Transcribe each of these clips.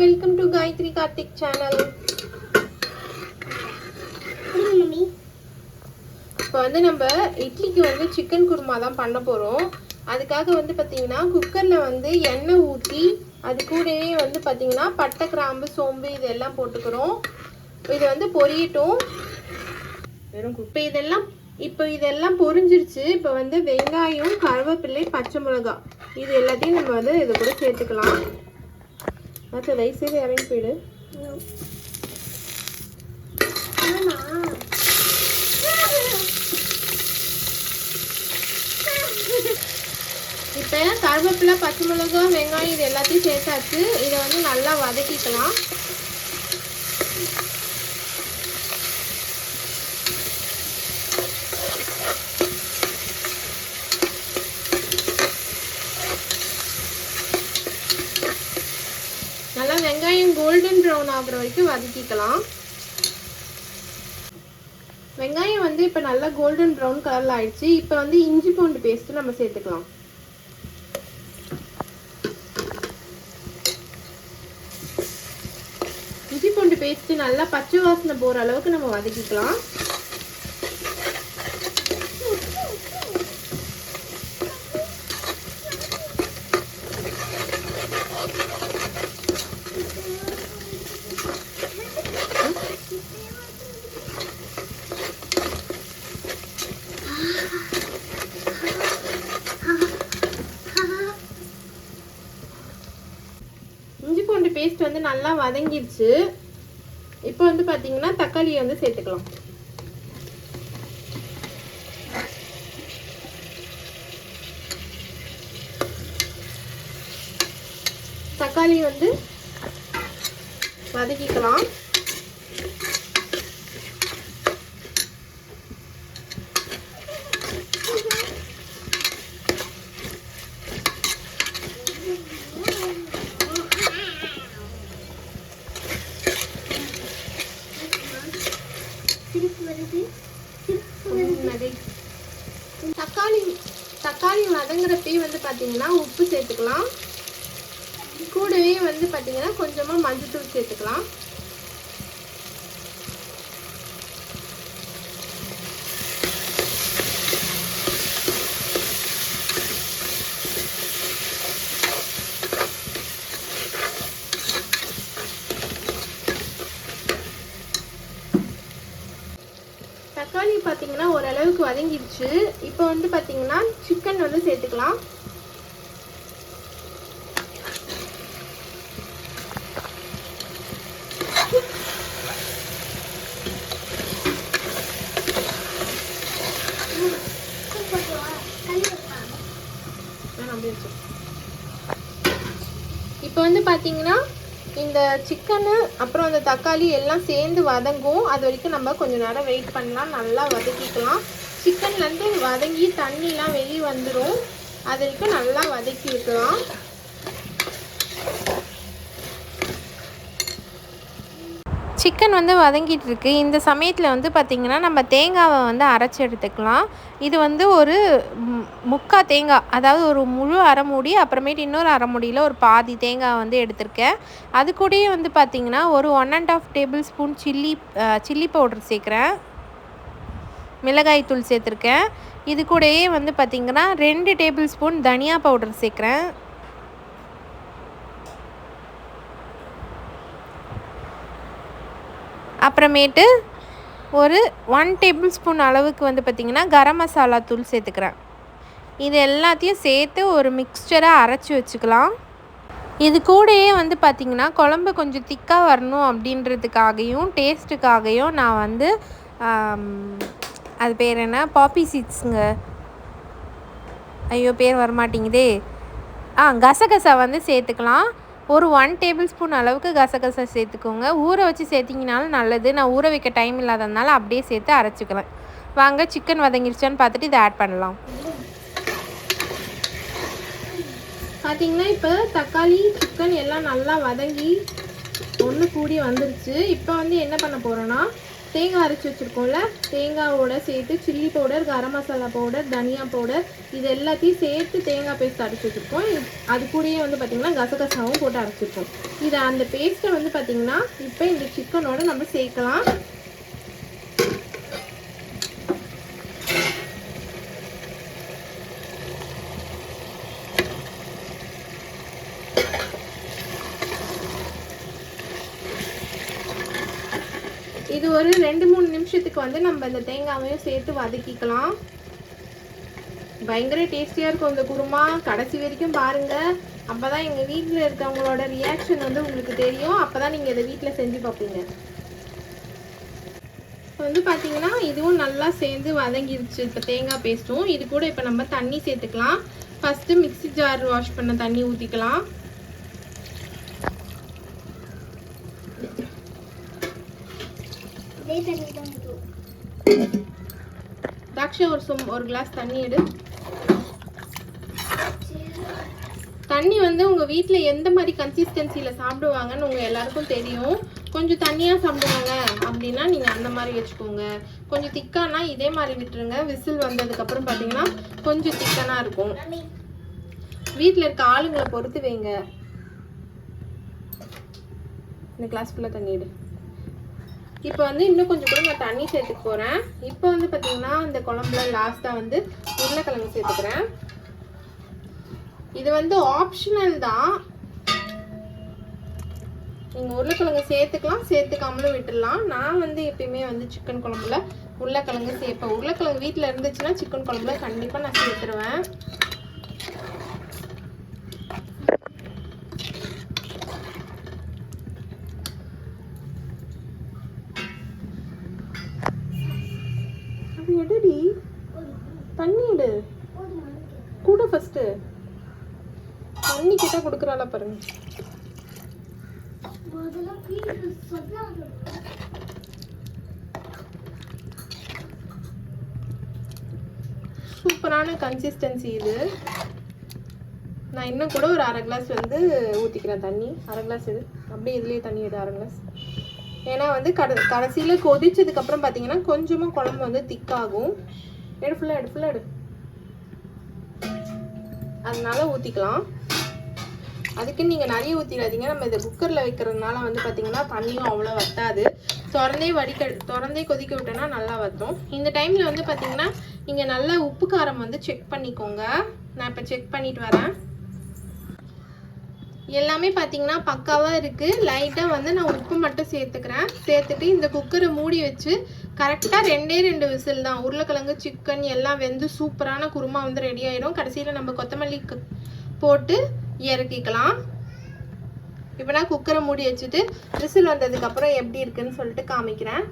Welcome to Gayathri Karthik channel இப்போ வந்து நம்ம இட்லிக்கு வந்து சிக்கன் குருமா தான் பண்ண போகிறோம் அதுக்காக வந்து பார்த்தீங்கன்னா குக்கரில் வந்து எண்ணெய் ஊற்றி அது கூடவே வந்து பார்த்தீங்கன்னா பட்டை கிராம்பு சோம்பு இதெல்லாம் போட்டுக்கிறோம். இது வந்து பொரியட்டும். வெறும் இப்போ இதெல்லாம். இப்போ இதெல்லாம் பொரிஞ்சிருச்சு. இப்போ வந்து வெங்காயம் கருவேப்பிள்ளை பச்சை மிளகாய். இது எல்லாத்தையும் நம்ம வந்து இது கூட சேர்த்துக்கலாம். ஆச்சா தயவுசெய்து இறங்கி போயிடு. இப்போ கருவேப்பிலை பச்சை மிளகாய் வெங்காயம் இது எல்லாத்தையும் சேர்த்தாச்சு. இதை வந்து நல்லா வதக்கிக்கலாம் நல்லா வெங்காயம் கோல்டன் ப்ரௌன் ஆகுற வரைக்கும் வதக்கிக்கலாம். வெங்காயம் வந்து இப்போ நல்லா கோல்டன் ப்ரௌன் கலரில் ஆயிடுச்சு. இப்போ வந்து இஞ்சி பூண்டு பேஸ்ட்டு நம்ம சேர்த்துக்கலாம். இஞ்சி பூண்டு பேஸ்ட்டு நல்லா பச்சை வாசனை போகிற அளவுக்கு நம்ம வதக்கிக்கலாம் இஞ்சி பூண்டு பேஸ்ட் வந்து நல்லா வதங்கிடுச்சு. இப்போ வந்து பார்த்தீங்கன்னா தக்காளியை வந்து சேர்த்துக்கலாம். தக்காளி வந்து வதக்கிக்கலாம். தக்காளி வதங்குறப்பயே வந்து பார்த்தீங்கன்னா உப்பு சேர்த்துக்கலாம். கூடவே வந்து பார்த்தீங்கன்னா கொஞ்சமாக மஞ்சள்தூள் சேர்த்துக்கலாம். தக்காளி பார்த்தீங்கன்னா ஓரளவுக்கு வதங்கிடுச்சு. இப்போ வந்து பார்த்தீங்கன்னா சிக்கன் வந்து சேர்த்துக்கலாம் வேணாம், அப்படியே வச்சிரு. இப்போ வந்து பார்த்தீங்கன்னா இந்த சிக்கனு அப்புறம் அந்த தக்காளி எல்லாம் சேர்ந்து வதங்கும். அது வரைக்கும் நம்ம கொஞ்சம் நேரம் வெயிட் பண்ணலாம். நல்லா வதக்கிக்கலாம். சிக்கன்லேருந்து வதங்கி தண்ணிலாம் வெளியே வந்துடும் அது வரைக்கும் நல்லா வதக்கி சிக்கன் வந்து வதங்கிட்டு இருக்கு இந்த சமயத்தில் வந்து பார்த்திங்கன்னா நம்ம தேங்காவை வந்து அரைச்சி எடுத்துக்கலாம். இது வந்து ஒரு முக்கா தேங்காய் அதாவது ஒரு முழு அரைமுடி அப்புறமேட்டு இன்னொரு அரைமுடியில் ஒரு பாதி தேங்காய் வந்து எடுத்திருக்கேன். அது கூடயே வந்து பார்த்திங்கன்னா ஒரு one and half tablespoon chilli chilli powder சேர்க்குறேன். மிளகாய் தூள் சேர்த்துருக்கேன். இது கூடயே வந்து பார்த்திங்கன்னா ரெண்டு டேபிள் ஸ்பூன் தனியா பவுடர் சேர்க்குறேன். அப்புறமேட்டு ஒரு ஒன் டேபிள் ஸ்பூன் அளவுக்கு வந்து பார்த்திங்கன்னா கரம் மசாலா தூள் சேர்த்துக்கிறேன். இது எல்லாத்தையும் சேர்த்து ஒரு மிக்ஸ்டராக அரைச்சி வச்சுக்கலாம். இது கூடயே வந்து பார்த்திங்கன்னா குழம்பு கொஞ்சம் திக்காக வரணும் அப்படின்றதுக்காகவும் டேஸ்ட்டுக்காகவும் நான் வந்து அது பேர் என்ன? பாப்பி சீட்ஸுங்க ஐயோ பேர் வரமாட்டேங்குதே. ஆ கசகசா வந்து சேர்த்துக்கலாம். ஒரு ஒன் டேபிள் ஸ்பூன் அளவுக்கு கசகசை சேர்த்துக்கோங்க. ஊற வச்சு சேர்த்திங்கனாலும் நல்லது. நான் ஊற வைக்க டைம் இல்லாததுனால அப்படியே சேர்த்து அரைச்சிக்கலாம் வாங்க சிக்கன் வதங்கிருச்சான்னு பார்த்துட்டு இதை ஆட் பண்ணலாம். பார்த்தீங்கன்னா இப்போ தக்காளி சிக்கன் எல்லாம் நல்லா வதங்கி ஒன்று கூடி வந்துருச்சு. இப்போ வந்து என்ன பண்ண போகிறோன்னா தேங்காய் அரைச்சி வச்சுருக்கோம்ல தேங்காவோட சேர்த்து chilli powder garam masala powder தனியா பவுடர் இது எல்லாத்தையும் சேர்த்து தேங்காய் பேஸ்ட் அரைச்சி வச்சுருக்கோம். அது கூடயே வந்து பார்த்திங்கன்னா கசகசாவும் போட்டு அரைச்சிருக்கோம் இதை அந்த பேஸ்ட்டை வந்து பார்த்திங்கன்னா இப்போ இந்த சிக்கனோட நம்ம சேர்க்கலாம் இது ஒரு ரெண்டு இப்போ வந்து நம்ம இந்த தேங்காவையும் சேர்த்து வதக்கிக்கலாம். பயங்கர டேஸ்டியாக இருக்கும் இந்த குருமா. கடைசி வரைக்கும் பாருங்கள் அப்போ தான் எங்கள் வீட்டில் இருக்கவங்களோட ரியாக்ஷன் வந்து உங்களுக்கு தெரியும். அப்போ தான் நீங்கள் இதை வீட்டில் செஞ்சு பார்ப்பீங்க. இப்போ வந்து பார்த்தீங்கன்னா இதுவும் நல்லா சேர்ந்து வதங்கிருச்சு. இப்போ தேங்காய் பேஸ்ட்டும் இது கூட இப்போ நம்ம தண்ணி சேர்த்துக்கலாம். ஃபஸ்ட்டு மிக்ஸி ஜார் வாஷ் பண்ண தண்ணி ஊற்றிக்கலாம் தண்ணி தான் தாக்ஷா ஒரு சொம் ஒரு கிளாஸ் தண்ணி எடு. தண்ணி வந்து உங்கள் வீட்டில் எந்த மாதிரி கன்சிஸ்டன்சியில் சாப்பிடுவாங்கன்னு உங்கள் எல்லாருக்கும் தெரியும். கொஞ்சம் தண்ணியாக சாப்பிடுவாங்க அப்படின்னா நீங்கள் அந்த மாதிரி வச்சுக்கோங்க. கொஞ்சம் திக்கானா இதே மாதிரி விட்டுருங்க. விசில் வந்ததுக்கப்புறம் பார்த்தீங்கன்னா கொஞ்சம் திக்கனாக இருக்கும். வீட்டில் இருக்க ஆளுங்களை பொறுத்து வைங்க. இந்த கிளாஸ் ஃபுல்லாக தண்ணி இப்போ வந்து இன்னும் கொஞ்சம் கூட நான் தண்ணி சேர்த்துக்க போகிறேன் இப்போ வந்து பார்த்தீங்கன்னா இந்த குழம்புல லாஸ்ட்டாக வந்து உருளைக்கிழங்கு சேர்த்துக்கிறேன். இது வந்து ஆப்ஷனல் தான். நீங்கள் உருளைக்கிழங்கு சேர்த்துக்கலாம் சேர்த்துக்காமலும் விட்டுடலாம். நான் வந்து எப்பயுமே வந்து சிக்கன் குழம்புல உருளைக்கிழங்கு சேர்ப்பேன். உருளைக்கிழங்கு வீட்டில் இருந்துச்சுன்னா சிக்கன் குழம்புல கண்டிப்பாக நான் சேர்த்துருவேன். எடுடி தண்ணி எடு. கூட ஃபஸ்ட்டு தண்ணி கிட்ட கொடுக்குறாளா பாருங்க. சூப்பரான கன்சிஸ்டன்சி இது. நான் இன்னும் கூட ஒரு அரை கிளாஸ் வந்து ஊற்றிக்கிறேன் தண்ணி. அரை கிளாஸ் இது அப்படியே இதுலேயே தண்ணி எடு அரை கிளாஸ் ஏன்னா வந்து கட கடைசியில் கொதிச்சதுக்கப்புறம் பார்த்தீங்கன்னா கொஞ்சமாக குழம்பு வந்து திக்காகும் எடு ஃபுல்லாக எடு ஃபுல்லாக எடு. அதனால ஊற்றிக்கலாம் அதுக்கு நீங்கள் நிறைய ஊற்றிடாதீங்க நம்ம இதை குக்கரில் வைக்கிறதுனால வந்து பார்த்தீங்கன்னா தண்ணியும் அவ்வளோ வத்தாது. திறந்தே வடிக்க திறந்தே கொதிக்க விட்டோன்னா நல்லா வற்றும் இந்த டைமில் வந்து பார்த்தீங்கன்னா நீங்கள் நல்லா உப்பு காரம் வந்து செக் பண்ணிக்கோங்க. நான் இப்போ செக் பண்ணிட்டு வரேன். எல்லாமே பார்த்தீங்கன்னா பக்காவாக இருக்குது லைட்டாக வந்து நான் உப்பு மட்டும் சேர்த்துக்கிறேன். சேர்த்துட்டு இந்த குக்கரை மூடி வச்சு கரெக்டாக ரெண்டே ரெண்டு விசில் தான். உருளைக்கிழங்கு சிக்கன் எல்லாம் வெந்து சூப்பரான குருமா வந்து ரெடி ஆயிடும் கடைசியில் நம்ம கொத்தமல்லி க- போட்டு இறக்கிக்கலாம். இப்போ நான் குக்கரை மூடி வச்சுட்டு விசில் வந்ததுக்கப்புறம் எப்படி இருக்குன்னு சொல்லிட்டு காமிக்கிறேன்.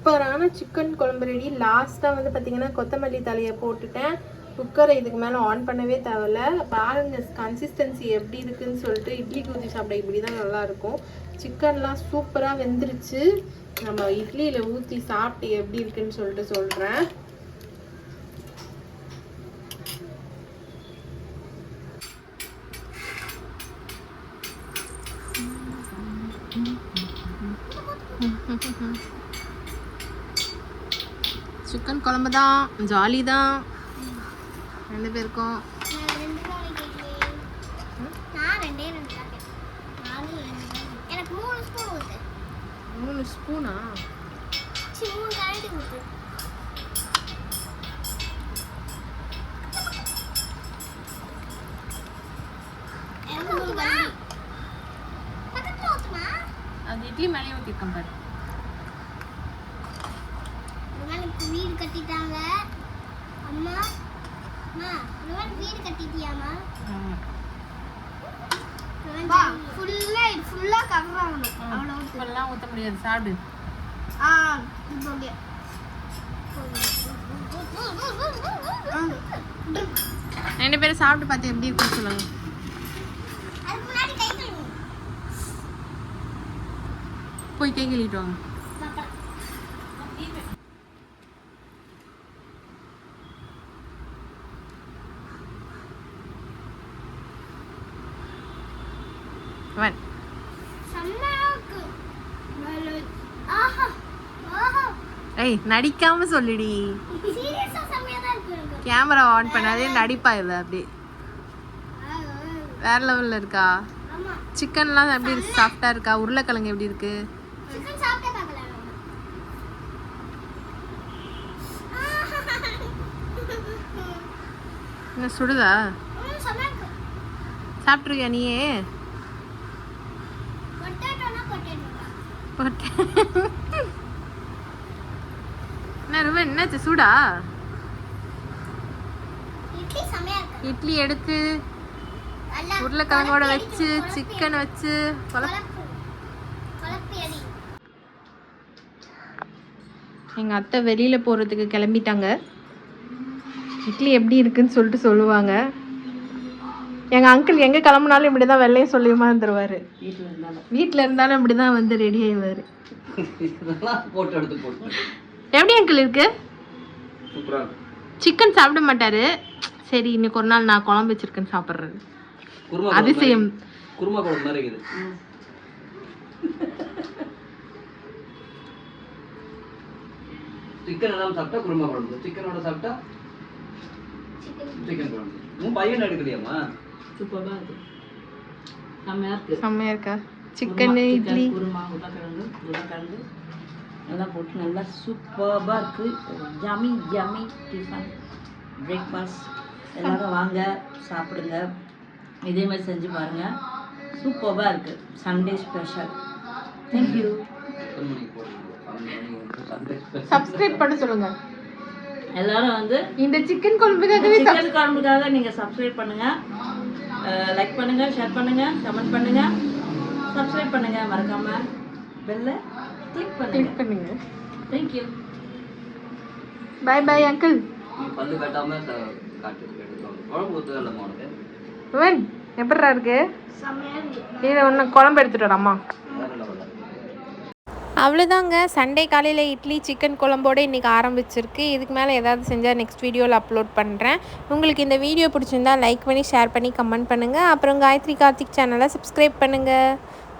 சூப்பரான சிக்கன் குழம்பு ரெடி லாஸ்ட்டாக வந்து பார்த்திங்கன்னா கொத்தமல்லி தலையை போட்டுட்டேன். குக்கரை இதுக்கு மேலே ஆன் பண்ணவே தேவையில்ல. பாருங்கள் கன்சிஸ்டன்சி எப்படி இருக்குன்னு சொல்லிட்டு இட்லி ஊற்றி சாப்பிட இப்படி தான் நல்லாயிருக்கும் சிக்கன்லாம் சூப்பராக வெந்துருச்சு. நம்ம இட்லியில் ஊற்றி சாப்பிட்டு எப்படி இருக்குன்னு சொல்லிட்டு சொல்கிறேன் சிக்கன் குழம்பு தான் ஜாலி தான் ரெண்டு பேருக்கும். நான் ரெண்டு தான் கேட்கலையே நான் ரெண்டே ரெண்டு தான் கேட்டேன் நானும் ரெண்டு தான் எனக்கு மூணு ஸ்பூன் ஊத்து மூணு ஸ்பூனா சரி மூணு கரண்டி ஊத்து எனக்கு மூணு கரண்டி பக்கத்துல ஊத்துமா அது இட்லி மேலேயே ஊற்றிருக்கேன் பாரு எனக்கு வீடு கட்டிட்டாங்க அம்மா அம்மா ருவன் வீடு கட்டிட்டியாமா ஃபுல்லா இது ஃபுல்லா கவர் ஆகணும் அவ்வளோ முடியாது சாப்பிடு. ரெண்டு பேரும் சாப்பிட்டு பார்த்து எப்படி இருக்குன்னு சொல்லுங்க. போய் கை கழுவிட்டு வாங்க பாப்பா வன் செம்மையா இருக்கு நல்ல- ஆஹா ஆஹா ஏய் நடிக்காம சொல்லுடி. கேமரா ஆன் பண்ணாதே நடிப்பா இவ அப்படி. வேற லெவல்ல இருக்கா? சிக்கன்லாம் எப்படி இருக்கு? சாஃப்டா இருக்கா? உருளைக்கிழங்கு எப்படி இருக்கு. என்ன சுடுதா. சாப்பிட்ருக்கியா நீயே? பொட்டேட்டோ என்ன ரொம்ப என்னாச்சு? சூடா? இட்லி செம்மையா இருக்கு. இட்லி எடுத்து உருளைக்கிழங்கோட வச்சு சிக்கனை வச்சு. எங்கள் அத்தை வெளியில் போகிறதுக்கு கிளம்பிட்டாங்க. இட்லி எப்படி இருக்குன்னு சொல்லிட்டு சொல்லுவாங்க. எங்கள் அங்கிள் எங்கே கிளம்புனாலும் இப்படி தான் வெள்ளையும் சொல்லியுமா இருந்துருவார் வீட்டில் இருந்தாலும். வீட்டில் இருந்தாலும் இப்படி தான் வந்து ரெடி ஆயிடுவார். எப்படி அங்கிள் இருக்கு? சிக்கன் சாப்பிட மாட்டாரு. சரி இன்னைக்கு ஒரு நாள் நான் குழம்பு வச்சிருக்கேன்னு சாப்பிட்றாரு குருமா அதிசயம் குருமா குழம்பு மாதிரி இருக்குது. சிக்கன் எல்லாம் சாப்பிட்டா குருமா குழம்பு. சிக்கனோட சாப்பிட்டா சிக்கன் குழம்பு. உன் பையன் எடுக்கலையாம்மா? சூப்பராக இருக்கு. செம்மையா இருக்கா. சிக்கன் இட்லி. குருமா உருளைக்கிழங்கு உருளைக்கிழங்கு. எல்லாம் போட்டு நல்லா சூப்பராக இருக்கு. ஜமி ஜமி டிஃபன் பிரேக்ஃபாஸ்ட் எல்லாரும் வாங்க சாப்பிடுங்க. இதே மாதிரி செஞ்சு பாருங்க. சூப்பராக இருக்கு. சண்டே ஸ்பெஷல் தேங்க்யூ சப்ஸ்கிரைப் பண்ண சொல்லுங்க. எல்லாரும் வந்து இந்த சிக்கன் குழம்புக்காகவே சிக்கன் குழம்புக்காக நீங்கள் சப்ஸ்கிரைப் பண்ணுங்க. லைக் பண்ணுங்க ஷேர் பண்ணுங்க கமெண்ட் பண்ணுங்க. சப்ஸ்கிரைப் பண்ணுங்க மறக்காம. பெல்ல கிளிக் பண்ணுங்க. பண்ணுங்க. தேங்க்யூ பாய் பாய் அங்கிள் நீ பல்லு கட்டாம ச- காட்டு எடுத்துக்கோங்க. குழம்பு ஊற்றுவே இல்லைம்மா உனக்கு. ருவன் எப்படிடா இருக்கு. இதை ஒன்று குழம்பு எடுத்துட்டு வர அம்மா வேற லெவலில் அவ்வளோதாங்க சண்டே காலையில் இட்லி சிக்கன் குழம்போடு இன்றைக்கி ஆரம்பிச்சிருக்கு. இதுக்கு மேலே ஏதாவது செஞ்சால் நெக்ஸ்ட் வீடியோவில் அப்லோட் பண்ணுறேன் உங்களுக்கு இந்த வீடியோ பிடிச்சிருந்தா லைக் பண்ணி ஷேர் பண்ணி கமெண்ட் பண்ணுங்கள் அப்புறம் காயத்ரி கார்த்திக் சேனலை சப்ஸ்கிரைப் பண்ணுங்கள்